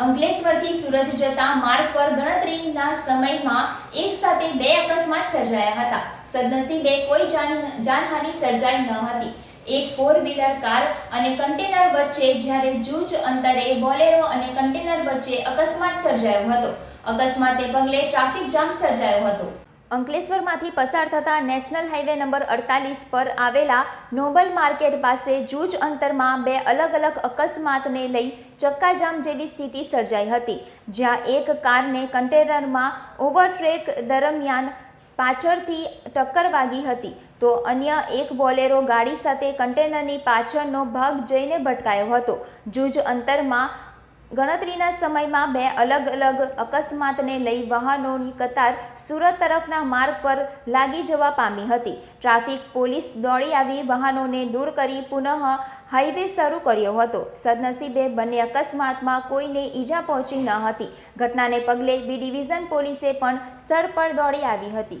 અંકલેશ્વરથી સુરત જતા માર્ગ પર ગણતરીના સમયમાં એક સાથે બે અકસ્માત સર્જાયા હતા. સદનસીબે કોઈ જાન, જાનહાનિ સર્જાઈ ન હતી. એક ફોર વ્હીલર કાર અને કન્ટેનર વચ્ચે જ્યારે જૂજ અંતરે બોલેરો અને કન્ટેનર વચ્ચે અકસ્માત સર્જાયો હતો. અકસ્માતે પગલે ટ્રાફિક જામ સર્જાયો હતો. અંકલેશ્વરમાંથી પસાર થતા નેશનલ હાઈવે નંબર અડતાલીસ પર આવેલા નોબલ માર્કેટ પાસે જૂજ અંતરમાં બે અલગ અલગ અકસ્માતને લઈ ચક્કાજામ જેવી સ્થિતિ સર્જાઈ હતી, જ્યાં એક કારને કન્ટેનરમાં ઓવરટ્રેક દરમિયાન પાછળથી ટક્કર વાગી હતી. તો અન્ય એક બોલેરો ગાડી સાથે કન્ટેનરની પાછળનો ભાગ જઈને ભટકાયો હતો. જૂજ અંતરમાં ગણતરીના સમયમાં બે અલગ અલગ અકસ્માતને લઈ વાહનોની કતાર સુરત તરફના માર્ગ પર લાગી જવા પામી હતી. ટ્રાફિક પોલીસ દોડી આવી વાહનોને દૂર કરી પુનઃ હાઈવે શરૂ કર્યો હતો. સદનસીબે બંને અકસ્માતમાં કોઈને ઈજા પહોંચી ન હતી. ઘટનાને પગલે બી ડિવિઝન પોલીસે પણ સ્થળ પર દોડી આવી હતી.